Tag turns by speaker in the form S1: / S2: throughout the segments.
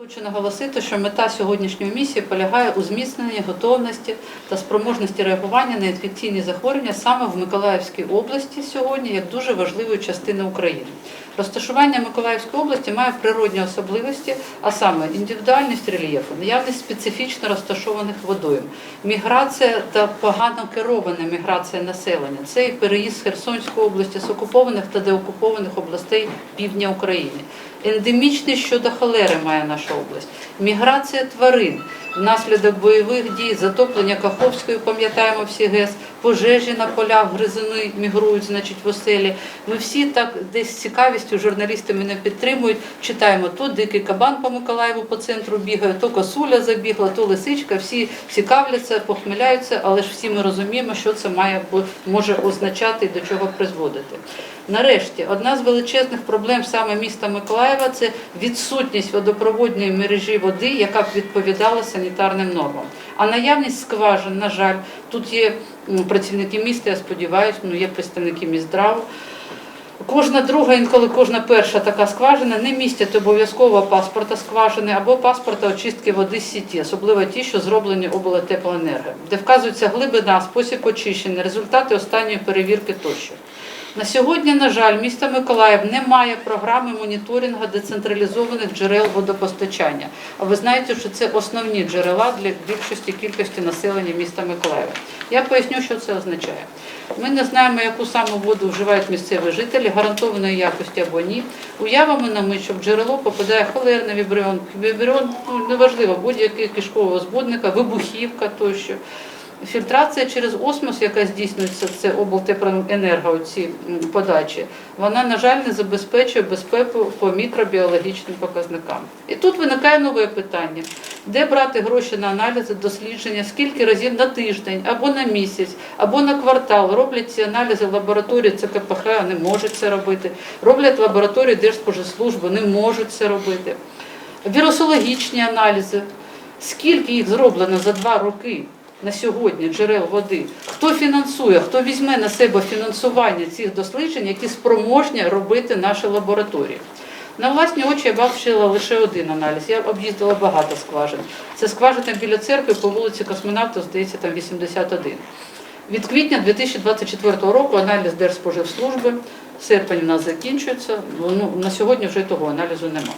S1: Хочу наголосити, що мета сьогоднішньої місії полягає у зміцненні готовності та спроможності реагування на інфекційні захворювання саме в Миколаївській області сьогодні як дуже важливої частини України. Розташування Миколаївської області має природні особливості, а саме індивідуальність рельєфу, наявність специфічно розташованих водойм, міграція та погано керована міграція населення. Це і переїзд з Херсонської області з окупованих та деокупованих областей півдня України. Ендемічність щодо холери має наша область, міграція тварин внаслідок бойових дій, затоплення Каховської, пам'ятаємо всі ГЕС, пожежі на полях, гризуни мігрують, значить, в оселі. Ми всі так десь з цікавістю журналісти мене підтримують. Читаємо то дикий кабан по Миколаєву по центру бігає, то косуля забігла, то лисичка. Всі цікавляться, похмиляються, але ж всі ми розуміємо, що це має може означати і до чого призводити. Нарешті, одна з величезних проблем саме міста Миколаєва це відсутність водопроводної мережі води, яка б відповідала санітарним нормам. А наявність скважин, на жаль, тут є працівники міста, я сподіваюся, ну є представники міздраву. Кожна друга, інколи кожна перша така скважина не містять обов'язково паспорта скважини або паспорта очистки води з сіті, особливо ті, що зроблені облтеплоенерго, де вказується глибина, спосіб очищення, результати останньої перевірки тощо. На сьогодні, на жаль, місто Миколаїв не має програми моніторингу децентралізованих джерел водопостачання. А ви знаєте, що це основні джерела для більшості кількості населення міста Миколаєва. Я поясню, що це означає. Ми не знаємо, яку саме воду вживають місцеві жителі, гарантованої якості або ні. Уявимо на мить, що в джерело попадає холерний вібріон, вібріон, ну неважливо, будь-який кишкового збудника, вибухівка тощо. Фільтрація через осмос, яка здійснюється, це облтеплоенерго, ці подачі, вона, на жаль, не забезпечує безпеку по мікробіологічним показникам. І тут виникає нове питання: де брати гроші на аналізи, дослідження, скільки разів на тиждень, або на місяць, або на квартал роблять ці аналізи в лабораторії ЦКПХ, не можуть це робити. Роблять в лабораторії Держспоживслужби, не можуть це робити. Вірусологічні аналізи. Скільки їх зроблено за два роки на сьогодні джерел води? Хто фінансує, хто візьме на себе фінансування цих досліджень, які спроможні робити наші лабораторії? На власні очі я бачила лише один аналіз. Я об'їздила багато скважин. Це скважина біля церкви по вулиці Космонавтів, здається, там 81. Від квітня 2024 року аналіз Держспоживслужби, серпень у нас закінчується. Ну, на сьогодні вже того аналізу немає.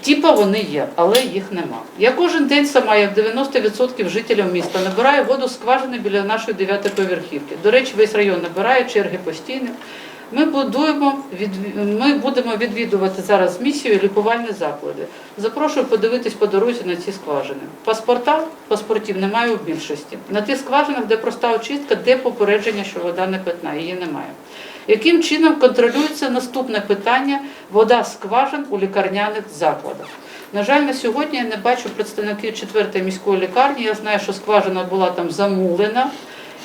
S1: Тіпа вони є, але їх нема. Я кожен день сама, як 90% жителів міста, набираю воду з скважини біля нашої дев'ятої поверхівки. До речі, весь район набирає, черги постійні. Ми будуємо, ми будемо відвідувати зараз місію лікувальні заклади. Запрошую подивитись по дорозі на ці скважини. Паспорта, паспортів немає у більшості. На тих скважинах, де проста очистка, де попередження, що вода не питна, її немає. Яким чином контролюється наступне питання вода скважин у лікарняних закладах? На жаль, на сьогодні я не бачу представників 4-ї міської лікарні. Я знаю, що скважина була там замулена.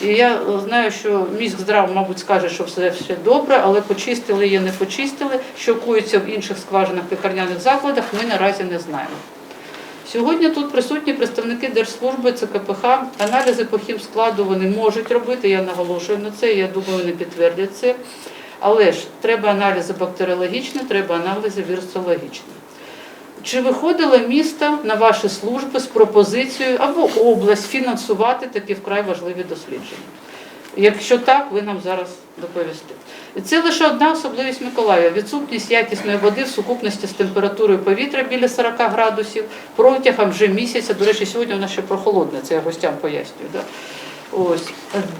S1: І я е, знаю, що міськздрав, мабуть, скаже, що все, все добре, але почистили її, не почистили. Що коїться в інших скважинах лікарняних закладах, ми наразі не знаємо. Сьогодні тут присутні представники Держслужби ЦКПХ. Аналізи по хімскладу вони можуть робити, я наголошую на це, я думаю, вони підтвердять це. Але ж треба аналізи бактеріологічні, треба аналізи вірусологічні. Чи виходило місто на ваші служби з пропозицією або область фінансувати такі вкрай важливі дослідження? Якщо так, ви нам зараз доповісте. Це лише одна особливість Миколаєва – відсутність якісної води в сукупності з температурою повітря біля 40 градусів протягом вже місяця. До речі, сьогодні нас ще прохолодне, це я гостям пояснюю. Да? Ось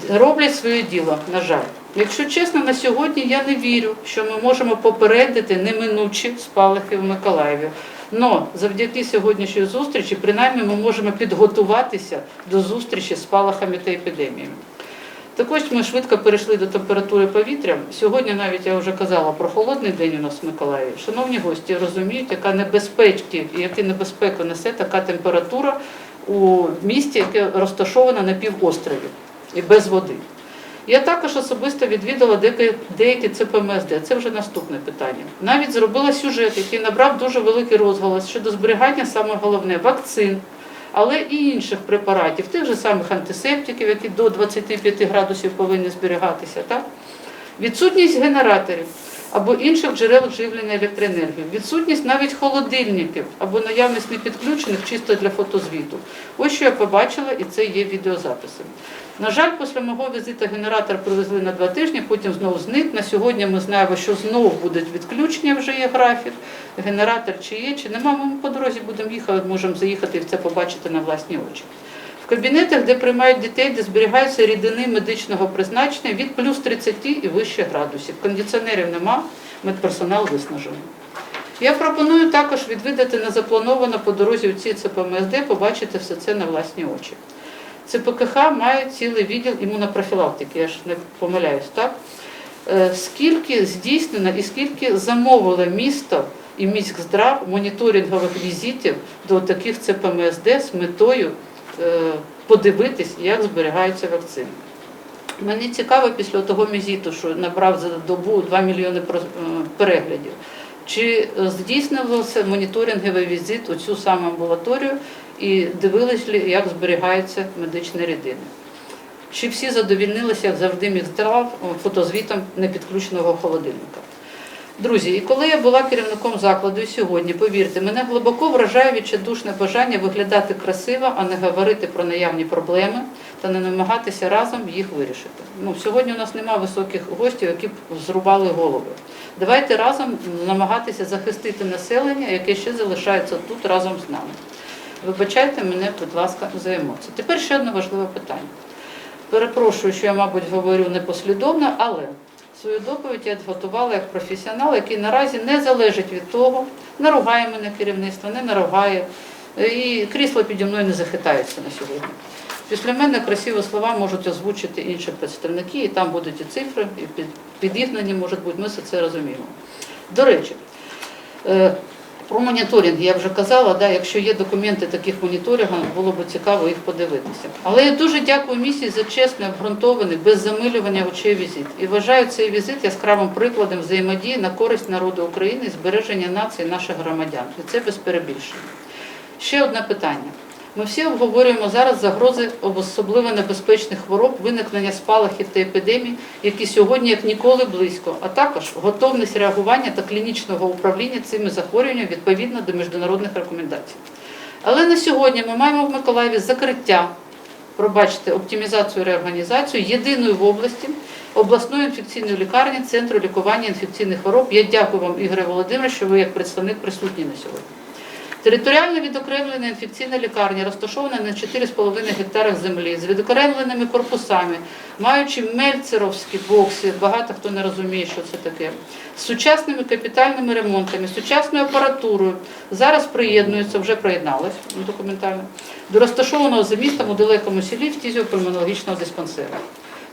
S1: роблять своє діло, на жаль. Якщо чесно, на сьогодні я не вірю, що ми можемо попередити неминучі спалахи в Миколаєві. Но завдяки сьогоднішньої зустрічі, принаймні, ми можемо підготуватися до зустрічі з спалахами та епідеміями. Також ми швидко перейшли до температури повітря. Сьогодні навіть я вже казала про холодний день у нас в Миколаєві. Шановні гості, розуміють, яка небезпечки і яку небезпеку несе така температура у місті, яке розташоване на півострові і без води. Я також особисто відвідала деякі, деякі ЦПМСД. Це вже наступне питання. Навіть зробила сюжет, який набрав дуже великий розголос щодо зберігання саме головне вакцин, але і інших препаратів, тих же самих антисептиків, які до 25 градусів повинні зберігатися. Так? Відсутність генераторів. Або інших джерел живлення електроенергії, відсутність навіть холодильників або наявність непідключених чисто для фотозвіту. Ось що я побачила, і це є відеозаписи. На жаль, після мого візиту генератор привезли на два тижні, потім знову зник. На сьогодні ми знаємо, що знову будуть відключення, вже є графік. Генератор чи є, чи нема. Ми по дорозі будемо їхати, можемо заїхати і це побачити на власні очі. Кабінетах, де приймають дітей, де зберігаються рідини медичного призначення від плюс 30 і вище градусів. Кондиціонерів нема, медперсонал виснажений. Я пропоную також відвідати незаплановано по дорозі у ці ЦПМСД, побачити все це на власні очі. ЦПКХ має цілий відділ імунопрофілактики, я ж не помиляюсь, так? Е, Скільки здійснено і скільки замовило місто і міськздрав моніторингових візитів до таких ЦПМСД з метою подивитись, як зберігаються вакцини. Мені цікаво після того візиту, що набрав за добу 2 мільйони е, переглядів. Чи е, здійснювався моніторинговий візит у цю саму амбулаторію і дивились, як зберігаються медичні рідини? Чи всі задовільнилися, як завжди, міськздрав фотозвітом непідключеного холодильника? Друзі, і коли я була керівником закладу і сьогодні, повірте, мене глибоко вражає відчайдушне бажання виглядати красиво, а не говорити про наявні проблеми та не намагатися разом їх вирішити. Ну, сьогодні у нас немає високих гостів, які б зрубали голови. Давайте разом намагатися захистити населення, яке ще залишається тут разом з нами. Вибачайте мене, будь ласка, за емоції. Тепер ще одне важливе питання. Перепрошую, що я, мабуть, говорю непослідовно, але свою доповідь я готувала як професіонал, який наразі не залежить від того, наругає мене керівництво, не наругає, і крісло піді мною не захитається на сьогодні. Після мене красиві слова можуть озвучити інші представники, і там будуть і цифри, і під'єднані, можуть бути, ми все це розуміємо. До речі, е, про моніторинг я вже казала, да, якщо є документи таких моніторингів, було б цікаво їх подивитися. Але я дуже дякую місії за чесний, обґрунтований, без замилювання очей візит. І вважаю цей візит яскравим прикладом взаємодії на користь народу України збереження нації наших громадян. І це без перебільшення. Ще одне питання. Ми всі обговорюємо зараз загрози особливо небезпечних хвороб, виникнення спалахів та епідемій, які сьогодні як ніколи близько, а також готовність реагування та клінічного управління цими захворюваннями відповідно до міжнародних рекомендацій. Але на сьогодні ми маємо в Миколаєві закриття, пробачте, оптимізацію реорганізацію єдиної в області обласної інфекційної лікарні Центру лікування інфекційних хвороб. Я дякую вам, Ігоре Володимирович, що ви як представник присутні на сьогодні. Територіально відокремлена інфекційна лікарня розташована на 4,5 гектарах землі з відокремленими корпусами, маючи мельцеровські бокси, багато хто не розуміє, що це таке, з сучасними капітальними ремонтами, сучасною апаратурою. Зараз приєднується, вже приєдналась ну, документально, до розташованого за містом у далекому селі фтізіопульмонологічного диспансера.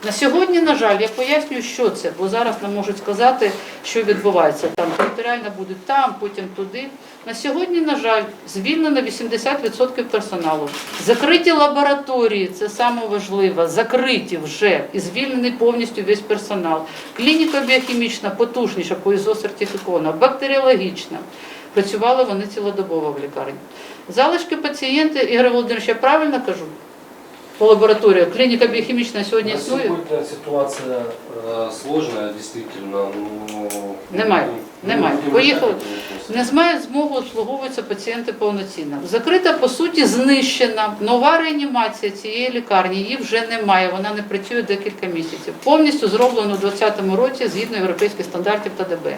S1: На сьогодні, на жаль, я пояснюю, що це, бо зараз нам можуть сказати, що відбувається там. Територіально будуть там, потім туди. На сьогодні, на жаль, звільнено 80% персоналу. Закриті лабораторії, це саме важливо, закриті вже і звільнений повністю весь персонал. Клініка біохімічна, потужніша, по сертифікована, бактеріологічна. Працювали вони цілодобово в лікарні. Залишки пацієнти, Ігор Володимирович, я правильно кажу? По лабораторії. Клініка біохімічна сьогодні
S2: На
S1: існує?
S2: сегодня ситуация э, сложная, действительно. Ну,
S1: Немає.
S2: ну,
S1: Немає.
S2: будем
S1: Поїхали.
S2: решать этот.
S1: Не мають змогу обслуговуватися пацієнти повноцінно. Закрита, по суті, знищена. Нова реанімація цієї лікарні її вже немає. Вона не працює декілька місяців. Повністю зроблено у 2020 році згідно європейських стандартів та ДБН.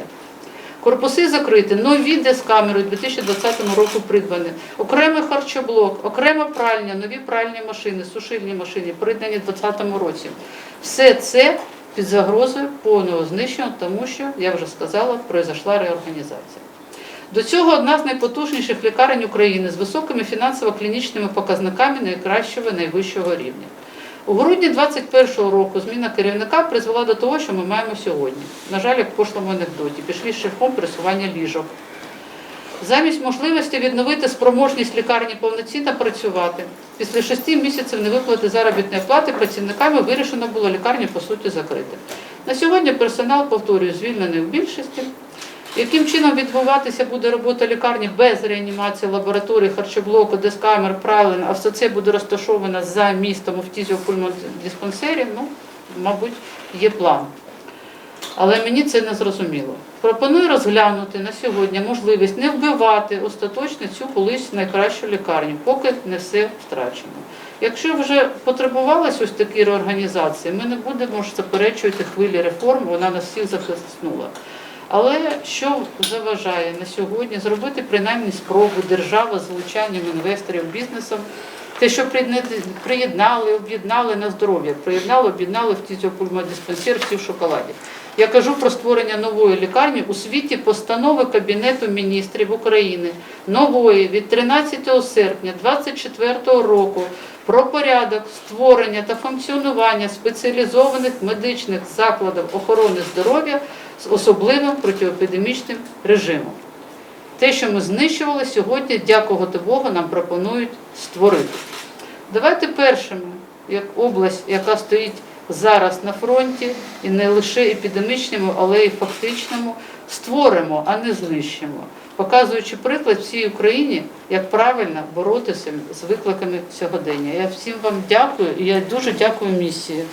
S1: Корпуси закриті, нові дескамери у 2020 року придбані, окремий харчоблок, окрема пральня, нові пральні машини, сушильні машини придбані у 2020 році. Все це під загрозою повного знищення, тому що, я вже сказала, пройшла реорганізація. До цього одна з найпотужніших лікарень України з високими фінансово-клінічними показниками найкращого найвищого рівня. У грудні 2021 року зміна керівника призвела до того, що ми маємо сьогодні. На жаль, як в пошлому анекдоті, пішли шляхом пересування ліжок. Замість можливості відновити спроможність лікарні повноцінно працювати, після шести місяців невиплати заробітної плати працівниками вирішено було лікарню по суті закрити. На сьогодні персонал, повторюю, звільнений в більшості. Яким чином відбуватися буде робота лікарні без реанімації лабораторії, харчоблоку, дискамер, правилин, а все це буде розташовано за містом у фтізіопульмодиспансері, ну, мабуть, є план. Але мені це не зрозуміло. Пропоную розглянути на сьогодні можливість не вбивати остаточно цю колись найкращу лікарню, поки не все втрачено. Якщо вже потребувалась ось такі реорганізації, ми не будемо ж заперечувати хвилі реформ, вона нас всіх захиснула. Але що заважає на сьогодні зробити принаймні спробу держави з залучанням інвесторів бізнесом, те, що приєднали, об'єднали на здоров'я, приєднали, об'єднали в фтизіопульмодиспансер всі в шоколаді. Я кажу про створення нової лікарні у світі постанови Кабінету міністрів України нової від 13 серпня 2024 року про порядок створення та функціонування спеціалізованих медичних закладів охорони здоров'я з особливим протиепідемічним режимом. Те, що ми знищували сьогодні, дякувати Богу, нам пропонують створити. Давайте першими, як область, яка стоїть зараз на фронті, і не лише епідемічному, але й фактичному, створимо, а не знищимо, показуючи приклад всій Україні, як правильно боротися з викликами сьогодення. Я всім вам дякую і я дуже дякую місії.